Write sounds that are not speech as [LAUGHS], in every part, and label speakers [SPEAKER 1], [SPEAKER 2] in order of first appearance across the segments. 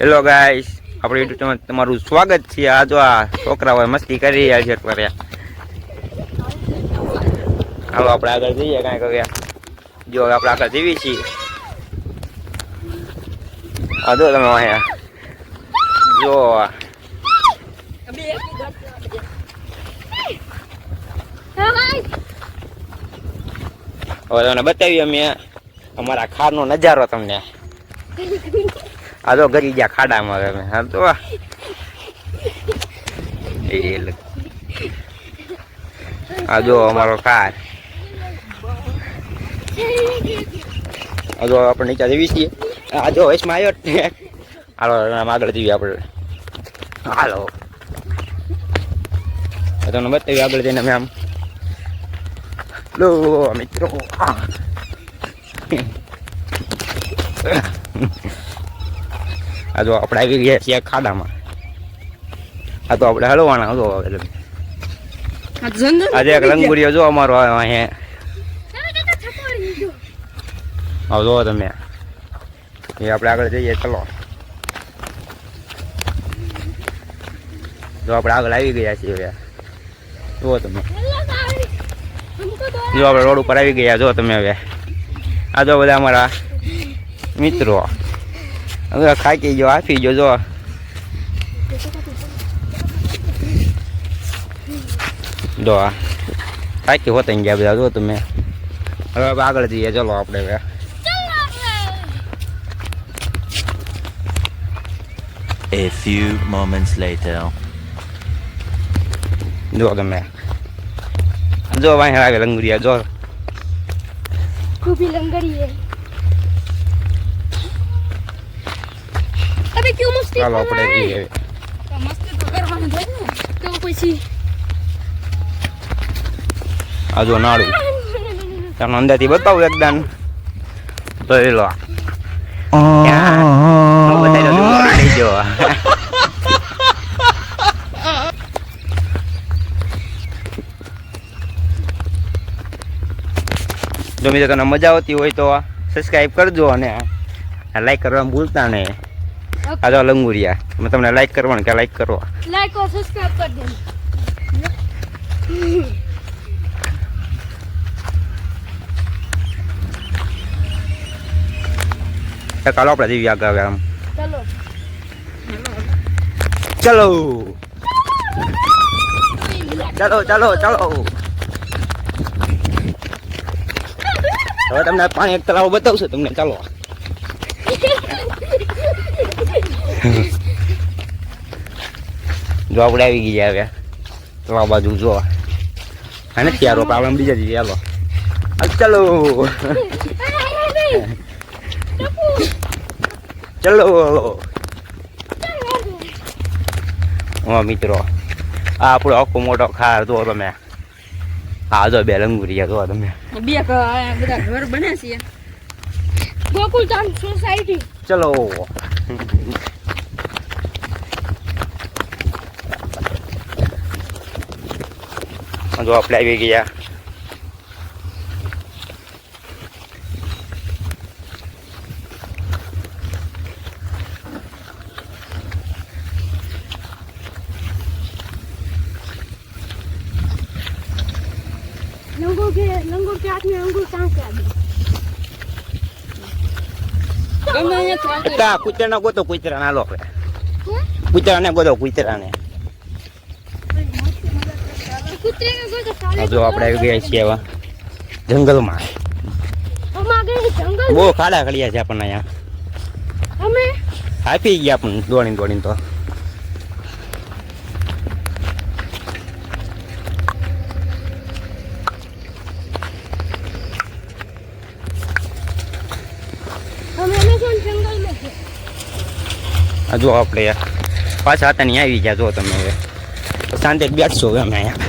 [SPEAKER 1] Hello guys આપણે YouTube તમારું સ્વાગત છે. આ જો આ છોકરાઓ મસ્તી કરી રહ્યા છે અત્યારે. હાલો, આપણે આગળ જઈએ કાંઈક હવે. જો, હવે આપણે આગળ જીવી છીએ. આ જો તમે અહીંયા. જો હવે તમને બતાવીએ અમે. અમારા ખાડનો નજારો તમને. આ તો ગરી ગયા ખાડામાં હવે હા, તો આ. જો અમારો કાર આ જો આપણે નીચે જઈએ છીએ. આ જો વચમાં આવ્યો. હાલો આગળ જઈએ આપણે. હાલો. તમને બતાવી આગળ જઈને અમે આમ. લો, મિત્રો. [LAUGHS] આ. જો આપણે આવી ગયા છીએ ખાડામાં. આ તો આપણે હલવાના હતો હવે આજે એક લંગુરિયો જો અમારો અહીંયા. હવે જો તમે. એ આપણે આગળ જઈએ ચલો. જો આપણે આગળ આવી ગયા છીએ હવે. જુઓ તમે. જો આપણે રોડ ઉપર આવી ગયા જો તમે હવે. આ જો બધા અમારા મિત્રો હવે ખાકી ગયો આપી ગયો જો જો આ થાકી હોતા ગયા બધા જો તમે હવે આપણે આગળ જઈએ ચલો આપણે હવે
[SPEAKER 2] A few moments later.
[SPEAKER 1] જો તમે જો વાંહે આવે લંગુરિયા જો
[SPEAKER 3] खूबी लंगड़ी है अबे क्यों मस्ती
[SPEAKER 1] ચાલો
[SPEAKER 3] कर
[SPEAKER 1] આપણે
[SPEAKER 3] रहा है
[SPEAKER 1] જઈએ
[SPEAKER 3] मस्ती तो करवाने दे ना तो પછી
[SPEAKER 1] આ જો નાળું તમને અંદરથી બતાવું એકદમ તો એ લો જો તમને મજા આવતી હોય તો સબસ્ક્રાઈબ કરજો અને લાઈક કરવા ભૂલતા નહીં. આ તો લંગુરિયા. મેં તમને લાઈક કરવાનું કે લાઈક કરો?
[SPEAKER 3] લાઈક ઓર સબસ્ક્રાઇબ કરી દેજો.
[SPEAKER 1] તો ચાલો આપણે જઈએ આગળ આમ
[SPEAKER 3] ચલો.
[SPEAKER 1] ચલો. ચાલો ચાલો ચાલો. હવે તમને પાણી એક તળાવ બતાવશું, તમને ચાલો. જો આપણે આવી ગયા હવે, તળાવ બાજુ જો. હા નથી યાર આપણે બીજા જઈએ ચાલો ચાલો. ચાલો. હા, મિત્રો. આ આપણો આખો મોટો ખાર જો તમે. આ જો બે લંગુરિયા જો તમે.
[SPEAKER 3] બે બધા ઘર બન્યા છે. ગોકુલ ધામ સોસાયટી
[SPEAKER 1] ચલો. જો આપણે આવી ગયા.
[SPEAKER 3] लंगूर के लंगूर के हाथ में अंगूर कहाँ से आ गया
[SPEAKER 1] તા કૂતરાને ગોતો કૂતરાને હાલો આપણે કૂતરાને ગોતો કૂતરાને
[SPEAKER 3] कुत्ते का कोई तो साले
[SPEAKER 1] જો આપણે આવી ગયા છીએ હવે જંગલમાં
[SPEAKER 3] हम आ गए जंगल
[SPEAKER 1] બહુ ખાડા ખડિયા છે આપણને અહીંયા
[SPEAKER 3] हमें
[SPEAKER 1] આપી ગયા આપણને દોડીને દોડીને તો જો આપણે પાછા હતા નહીં આવી ગયા જો તમે હવે. શાંતિ બેઠશો હવે અમે અહીંયા.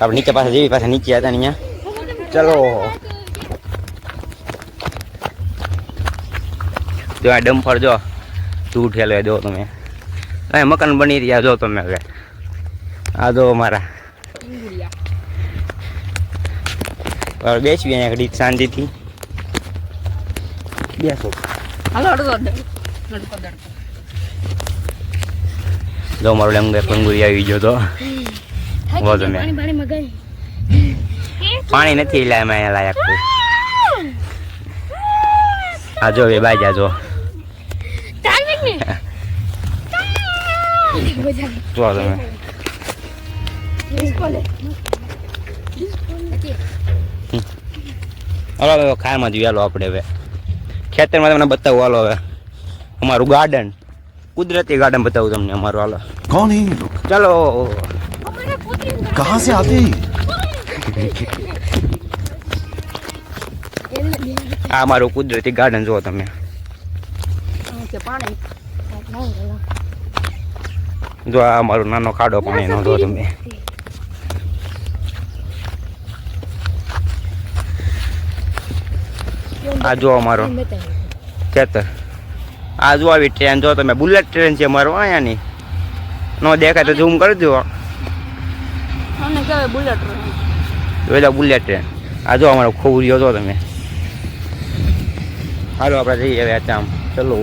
[SPEAKER 1] આપણે નીચે પાસે જેવી પાસે નીચે હતા ને અહીંયા. ચલો. જો આ ડમ્ફર જો ધૂળ ઠેલો જો તમે. અહીં મકાન બની રહ્યા જો તમે હવે. આ જો અમારા
[SPEAKER 3] ઈંગુડિયા
[SPEAKER 1] હવે બેસવી અહીંયા ઘડીક શાંતિથી. બેસો.
[SPEAKER 3] હાલો
[SPEAKER 1] જો મારો લેંગે પંગુરી આવી ગયો તો. વાંધો નહીં.
[SPEAKER 3] પાણી
[SPEAKER 1] નથી લાય અહીંયા લાયક આ જો બે બાજા જો. [LAUGHS] જો તમે
[SPEAKER 3] ડિસ્કો લે
[SPEAKER 1] હલો હવે ખારમાં જઈએ હાલો આપણે હવે. ખેતરમાં તમને બતાવું હાલો હવે. અમારું ગાર્ડન કુદરતી ગાર્ડન બતાવું તમને અમારું હાલો.
[SPEAKER 4] કોણ હે
[SPEAKER 1] ચલો.
[SPEAKER 4] કહા સે આતે
[SPEAKER 1] આ અમારું કુદરતી ગાર્ડન જુઓ તમે. જો આ અમારું નાનો ખાડો પાણીનો જો તમે. આ જો અમારો. ખેતર આ જો આવી ટ્રેન જો તમે. બુલેટ ટ્રેન છે અમારો અહીંયાની. નો દેખાય તો ઝૂમ કરી દો.
[SPEAKER 3] બુલેટ
[SPEAKER 1] જોઈ બુલેટ ટ્રેન આ જો અમારો ખોબરીઓ જો તમે. હાલો આપણે જઈએ હવે આમ ચલો.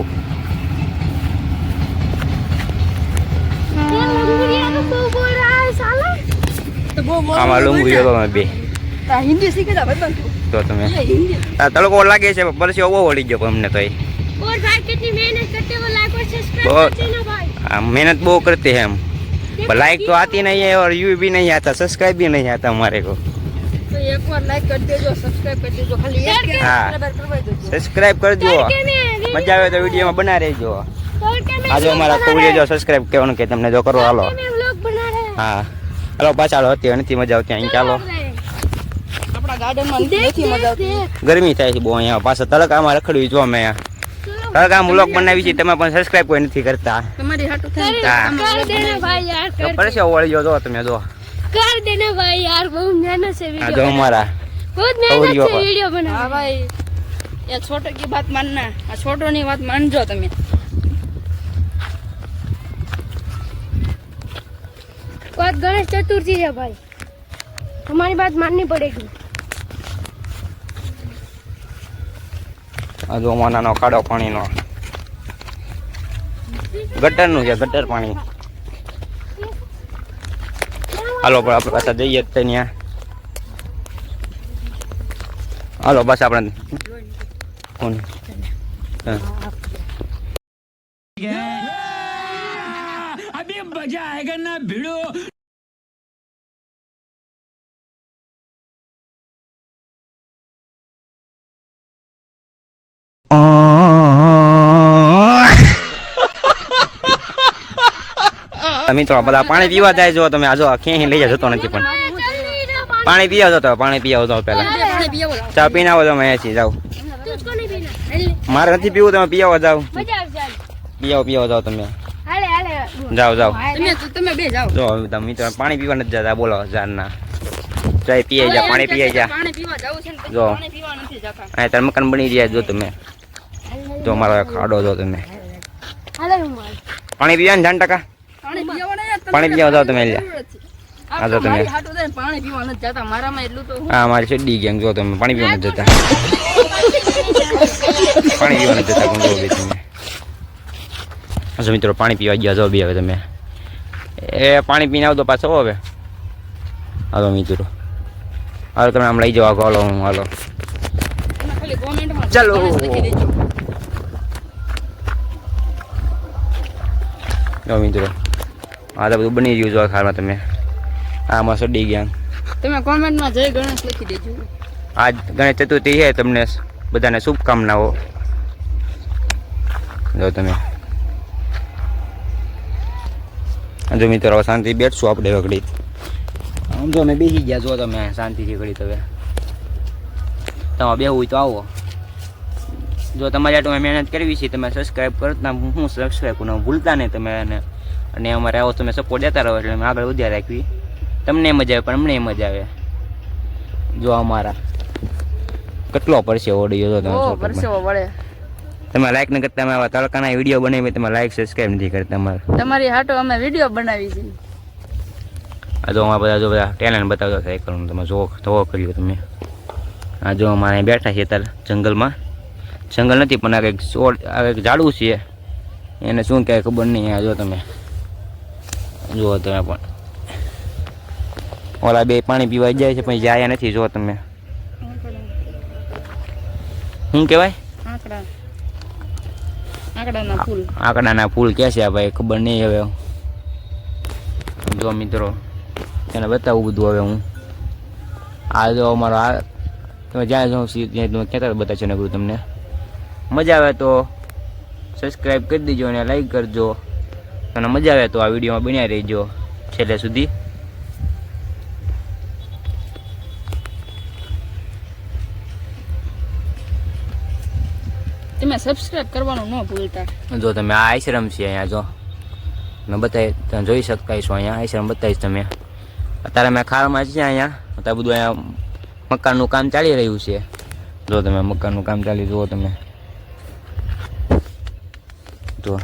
[SPEAKER 1] અમારો ડુંગળીઓ તો તમે બે.
[SPEAKER 3] હિન્દી શીખે તા બતન તું
[SPEAKER 1] જો તમે
[SPEAKER 3] એ હિન્દી
[SPEAKER 1] આ તડકો લાગે છે પરસેવો બહુ વળી ગયો અમને તો એ
[SPEAKER 5] और भाई कितनी मेहनत करते हो लाइक और सब्सक्राइब
[SPEAKER 1] बहुत।
[SPEAKER 5] करते ना भाई
[SPEAKER 1] आ, मेहनत बहुत करते हैं हम पर लाइक तो आती नहीं है और व्यू भी नहीं आता सब्सक्राइब भी नहीं आता हमारे को
[SPEAKER 3] તો એકવાર લાઈક કરી દેજો સબસ્ક્રાઇબ કરી દેજો ખાલી એક કે
[SPEAKER 1] હા.
[SPEAKER 3] બરાબર કરવાઈ દેજો
[SPEAKER 1] સબસ્ક્રાઇબ કરજો
[SPEAKER 5] करके मैं
[SPEAKER 1] મજા આવે તો વિડીયોમાં બના રહેજો
[SPEAKER 5] करके मैं
[SPEAKER 1] આજે અમારા ખોબરી જો સબસ્ક્રાઇબ કરવાનું કે તમને જો કરો હાલો
[SPEAKER 5] मैं व्लॉग बना रहे हैं
[SPEAKER 1] હા હાલો પાછા હાલો અત્યારે નથી મજા આવતી અહીં ચાલો
[SPEAKER 3] આપણા ગાર્ડનમાં નથી મજા આવતી
[SPEAKER 1] ગરમી થાય છે બહુ અહીંયા પાછા તડકામાં રખડવી જો અમે તડકા મુલોક બનાવી છે તમે પણ સબસ્ક્રાઇબ કોઈ નથી કરતા
[SPEAKER 3] તમારી હાટું થાય ને
[SPEAKER 1] હા.
[SPEAKER 3] તમારે
[SPEAKER 5] कर देना भाई यार
[SPEAKER 1] તો
[SPEAKER 5] कर,
[SPEAKER 1] પરસેવો વળી ગયો જો તમે જો
[SPEAKER 5] कर देना भाई यार बहुत मेहनत से
[SPEAKER 1] આ
[SPEAKER 5] वीडियो
[SPEAKER 1] જો
[SPEAKER 5] बना
[SPEAKER 1] અમારા
[SPEAKER 5] बहुत मेहनत
[SPEAKER 1] खबरियों
[SPEAKER 5] से
[SPEAKER 1] पर।
[SPEAKER 5] वीडियो बना
[SPEAKER 3] હા ભાઈ એ છોટો કી વાત માનના આ છોટો ની વાત માનજો તમે
[SPEAKER 5] आज गणेश चतुर्थी है भाई हमारी बात माननी पड़ेगी
[SPEAKER 1] આ જો અમારો નાનો ખાડો પાણીનો. ગટરનું છે, ગટર પાણી. હાલો, પણ આપણે પાછા જઈએ જ તે ત્યાં. હાલો બસ આપણે. કોણ મિત્રો તો બધા પાણી પીવા જાય જો તમે આજો ક્યાંય લઈ જતો નથી પણ. પાણી પીવા જતો પાણી પીવા
[SPEAKER 3] જતો પહેલા.
[SPEAKER 1] ચા પીને આવો તમે અહીંથી જાઓ. મારે નથી પીવું તમે પીવા જાઓ. પીવા પીવા જાઓ તમે. જાઓ જાઓ. જો મિત્રો પાણી પીવા નથી જતા બોલો જાનના. ચાય પીએ જા પાણી પીએ જા. જો. અહીં તાર મકાન બની રહ્યા જો તમે. જો મારો ખાડો જો તમે. પાણી પીવા ને જાણ ટકા?
[SPEAKER 3] પાણી પીવા
[SPEAKER 1] જાઓ તમે આ જો તમે.
[SPEAKER 3] પાણી પીવા નથી જતા. મારામાં એટલું તો હા
[SPEAKER 1] મારી શેડી ગેંગ જો તમે પાણી પીવા નથી જતા. પાણી પીવા નથી જતા કોણ બે તમે. જો મિત્રો પાણી પીવા ગયા જાવ બી હવે તમે. એ પાણી પીને આવતો પાછો હવે. હાલો મિત્રો. હાલો તમે આમ લઈ જાઓ આગળ હાલો હું હાલો. ચાલો. મિત્રો. આ તો બધું બની ગયું જો ખારમાં તમે. આમાં સડી ગયા.
[SPEAKER 3] તમે કોમેન્ટમાં જય ગણેશ લખી દેજો.
[SPEAKER 1] આજ ગણેશ ચતુર્થી છે તમને બધાને શુભકામનાઓ. જો તમે. જો મિત્રો શાંતિ બેઠશું આપણે ઘડી આમ જો અમે બેસી ગયા જો તમે શાંતિથી ઘડી તમે તમે બેહવું હોય તો આવો. જો તમારે આટલું મહેનત કરવી છે તમે સબસ્ક્રાઈબ કરતા હું સબસ્ક્રાઈબ કરવાનું ભૂલતા નહીં તમે અને અને અમારે આવો તમે સપોર્ટ દેતા રહો એટલે અમે આગળ વધ્યા રાખવી તમને મજા આવે પણ અમને મજા આવે. જો અમારા. કેટલો પરસેવો ઓડિયો જો તમે
[SPEAKER 3] પરસેવો વળે.
[SPEAKER 1] તમે લાઈક ન કરતા અમે આવા તડકાના વીડિયો બનાવી તમે લાઈક સબસ્ક્રાઈબ નથી કરતા અમારે.
[SPEAKER 3] તમારી હાટો અમે વીડિયો બનાવી છે.
[SPEAKER 1] આ જો અમારા બધા જો બધા ટેલેન્ટ બતાવતા સાયકલનું તમે જો જોવો કર્યું તમે. આ જો અમારે બેઠા છીએ અત્યારે જંગલમાં. જંગલ નથી પણ આ કંઈક છોડ આ કંઈક ઝાડવું છે. એને શું કહેવાય ખબર નહીં આ જો તમે. જુઓ તમે પણ. ઓલા બે પાણી પીવા જાય છે પણ જાય નથી જો તમે. શું કહેવાય?
[SPEAKER 3] આંકડા આંકડાના ફૂલ
[SPEAKER 1] કે છે આ ભાઈ? ખબર નહીં હવે. જો મિત્રો એને બતાવું બધું હવે હું. આ જો અમારો આ તમે જ્યાં જાઉં ત્યાં તમે કહેતા બતાવશો ને તમને. મજા આવે તો સબસ્ક્રાઈબ કરી દેજો અને લાઈક કરજો. અને મજા આવે તો આ વિડીયોમાં બન્યા રહેજો છેલ્લે સુધી.
[SPEAKER 3] તમે સબસ્ક્રાઇબ કરવાનું ન ભૂલતા.
[SPEAKER 1] જો તમે આ આશ્રમ છે અહીંયા જો. મેં બતાવી તમે જોઈ શકતા છો અહીંયા આશ્રમ બતાવીશ તમે અત્યારે મેં ખારમાં છે અહીંયા અત્યારે બધું અહીંયા મકાનનું કામ ચાલી રહ્યું છે. જો તમે મકાનનું કામ ચાલી જુઓ તમે. જો.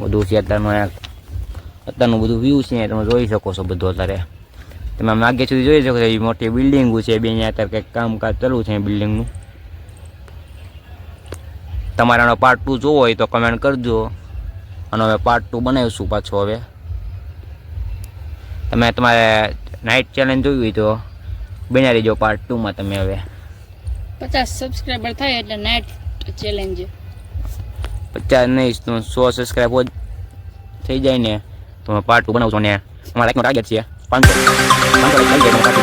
[SPEAKER 1] બધું છે અત્યારનું અત્યારનું બધું વ્યૂ છે, તમે જોઈ શકો છો બધું અત્યારે. તમે આમ આગે સુધી જોઈ શકો છો એ મોટી બિલ્ડિંગો છે બે અહીંયા અત્યારે કંઈક કામકાજ ચાલુ છે બિલ્ડિંગનું તમારે પાર્ટ ટુ જોવો હોય તો કમેન્ટ કરજો. અને હવે પાર્ટ ટુ બનાવીશું પાછો હવે. તમે તમારે નાઇટ ચેલેન્જ જોવી હોય તો બનાવી દેજો પાર્ટ ટુમાં તમે હવે.
[SPEAKER 3] પચાસ સબસ્ક્રાઈબર થાય એટલે નાઇટ ચેલેન્જ
[SPEAKER 1] પચાસ નહીં, તો સો સબસ્ક્રાઈબ હોય, થઈ જાય ને, તો પાર્ટ ટુ બનાવશું ને. અમારા લાઈકનો ટાર્ગેટ છે. પાંચસો પાંચસો લાઈક થઈ જાય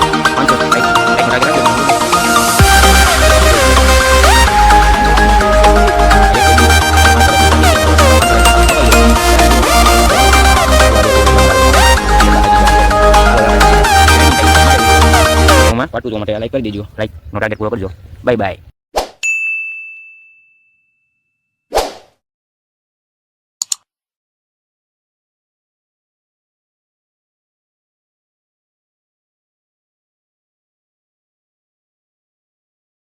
[SPEAKER 1] એટલે પાટું જોવા માટે લાઈક કરી દેજો. લાઈક નો ટાર્ગેટ પૂરો કરજો. Bye bye